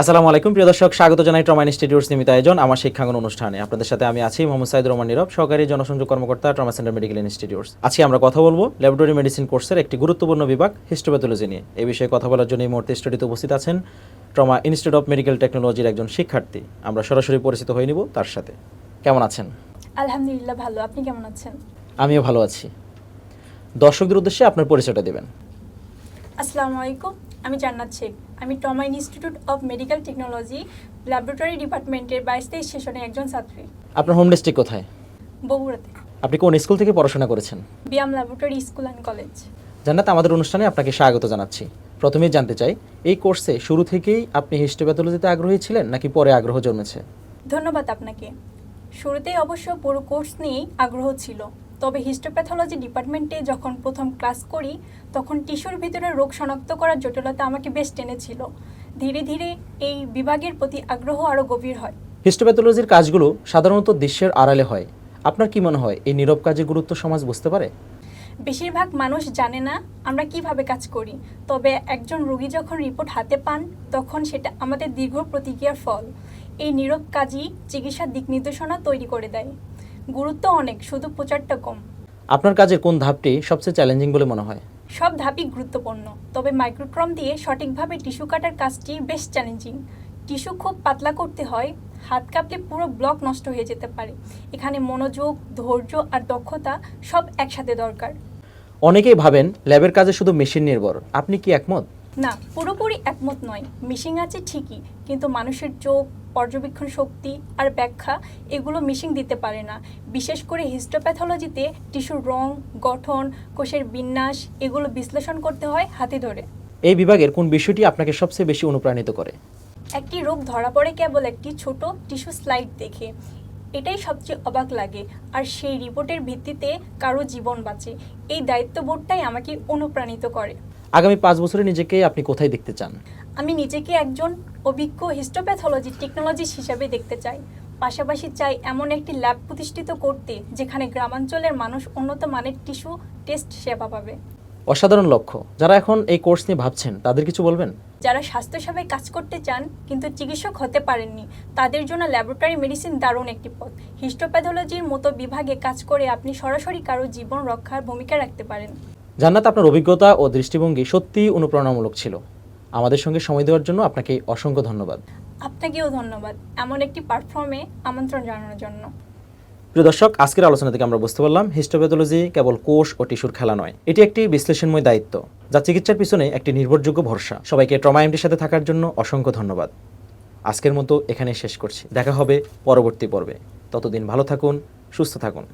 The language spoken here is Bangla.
আসসালামু আলাইকুম প্রিয় দর্শক। স্বাগত জানাই ট্রমা ইনস্টিটিউটস নিমিত আয়োজন আমার শিক্ষাঙ্গন অনুষ্ঠানে। আপনাদের সাথে আমি আছি মোহাম্মদ সাইদ রহমান নীরব সহকারী জনসংযোগ কর্মকর্তা ট্রমা সেন্টার মেডিকেল ইনস্টিটিউটস আজকে আমরা কথা বলব ল্যাবরেটরি মেডিসিন কোর্সের একটি গুরুত্বপূর্ণ বিভাগ হিস্টোপ্যাথোলজি নিয়ে। এই বিষয়ে কথা বলার জন্য এই মুহূর্তে স্টুডিওতে উপস্থিত আছেন ট্রমা ইনস্টিটিউট অফ মেডিকেল টেকনোলজির একজন শিক্ষার্থী। আমরা সরাসরি পরিচিত হয়ে নিব তার সাথে। কেমন আছেন? আলহামদুলিল্লাহ ভালো। আপনি কেমন আছেন? আমিও ভালো আছি। দর্শকদের উদ্দেশ্যে আপনার পরিচয়টা দেবেন। আসসালামু আলাইকুম আমি জান্নাত শেখ। আমি Toma institute of medical technology laboratory ডিপার্টমেন্টের বাইশ তেইশ সেশনে একজন ছাত্রী। আপনার হোম ডিস্ট্রিক্ট কোথায়? বগুড়াতে। আপনি কোন স্কুল থেকে পড়াশোনা করেছেন? BIAM laboratory school and college. Jannat আমাদের অনুষ্ঠানে আপনাকে স্বাগত জানাচ্ছি। প্রথমেই জানতে চাই এই কোর্সে শুরু থেকেই আপনি হিস্টোপ্যাথোলজিতে আগ্রহী ছিলেন নাকি পরে আগ্রহ জন্মেছে? ধন্যবাদ আপনাকে। শুরুতেই অবশ্য পুরো কোর্স নিয়েই আগ্রহ ছিল। তবে হিস্টোপ্যাথোলজি ডিপার্টমেন্টে যখন প্রথম ক্লাস করি তখন টিস্যুর ভিতরে রোগ শনাক্ত করার জটিলতা আমাকে বেশ টেনেছিল। ধীরে ধীরে এই বিভাগের প্রতি আগ্রহ আরও গভীর হয়। হিস্টোপ্যাথোলজির কাজগুলো সাধারণত দৃশ্যের আড়ালে হয়। আপনার কি মনে হয় এই নীরব কাজে গুরুত্ব সমাজ বুঝতে পারে? বেশিরভাগ মানুষ জানে না আমরা কীভাবে কাজ করি। তবে একজন রোগী যখন রিপোর্ট হাতে পান তখন সেটা আমাদের দীর্ঘ প্রতিক্রিয়ার ফল। এই নীরব কাজই চিকিৎসার দিক নির্দেশনা তৈরি করে দেয়। গুরুত্ব অনেক শুধু প্রচারটা কম। আপনার কাজের কোন ধাপটি সবচেয়ে চ্যালেঞ্জিং বলে মনে হয়? সব ধাপই গুরুত্বপূর্ণ তবে মাইক্রোট্রম দিয়ে সঠিকভাবে টিস্যু কাটার কাজটি বেশ চ্যালেঞ্জিং টিস্যু খুব পাতলা করতে হয় হাত কাঁপলে পুরো ব্লক নষ্ট হয়ে যেতে পারে। এখানে মনোযোগ ধৈর্য আর দক্ষতা সব একসাথে দরকার। অনেকেই ভাবেন ল্যাবের কাজে শুধু মেশিন নির্ভর। আপনি কি একমত? না পুরোপুরি একমত নয়। মিশিং আছে ঠিকই কিন্তু মানুষের চোখ পর্যবেক্ষণ শক্তি আর ব্যাখ্যা এগুলো মিশিং দিতে পারে না। বিশেষ করে হিস্টোপ্যাথোলজিতে টিস্যুর রং গঠন কোষের বিন্যাস এগুলো বিশ্লেষণ করতে হয় হাতে ধরে। এই বিভাগের কোন বিষয়টি আপনাকে সবচেয়ে বেশি অনুপ্রাণিত করে? একটি রোগ ধরা পড়ে কেবল একটি ছোট টিস্যু স্লাইড দেখে। এটাই সবচেয়ে অবাক লাগে আর সেই রিপোর্টের ভিত্তিতে কারও জীবন বাঁচে। এই দায়িত্ববোধটাই আমাকে অনুপ্রাণিত করে। আগামী পাঁচ বছরে নিজেকে আপনি কোথায় দেখতে চান? আমি নিজেকে একজন অভিজ্ঞ হিস্টোপ্যাথোলজি টেকনোলজিস্ট হিসাবে দেখতে চাই। পাশাপাশি চাই এমন একটি ল্যাব প্রতিষ্ঠিত করতে যেখানে গ্রামাঞ্চলের মানুষ উন্নত মানের টিস্যু টেস্ট সেবা পাবে। অসাধারণ লক্ষ্য। যারা এখন এই কোর্স নিয়ে ভাবছেন তাদের কিছু বলবেন? যারা স্বাস্থ্যসেবায় কাজ করতে চান কিন্তু চিকিৎসক হতে পারেননি তাদের জন্য ল্যাবরেটরি মেডিসিন দারুণ একটি পথ। হিস্টোপ্যাথোলজির মতো বিভাগে কাজ করে আপনি সরাসরি কারও জীবন রক্ষার ভূমিকা রাখতে পারেন। জান্নাত আপনার অভিজ্ঞতা ও দৃষ্টিভঙ্গি সত্যিই অনুপ্রেরণামূলক ছিল। আমাদের সঙ্গে সময় দেওয়ার জন্য আপনাকে অসংখ্য ধন্যবাদ। আপনাকেও ধন্যবাদ। এমন একটি প্ল্যাটফর্মে আমন্ত্রণ জানানোর জন্য। প্রিয় দর্শক আজকের আলোচনা থেকে আমরা বুঝতে পারলাম হিস্টোপ্যাথোলজি কেবল কোষ ও টিস্যুর খেলা নয় এটি একটি বিশ্লেষণময় দায়িত্ব যা চিকিৎসার পিছনে একটি নির্ভরযোগ্য ভরসা। সবাইকে ট্রমা এমটির সাথে থাকার জন্য অসংখ্য ধন্যবাদ। আজকের মতো এখানে শেষ করছি। দেখা হবে পরবর্তী পর্বে। ততদিন ভালো থাকুন সুস্থ থাকুন।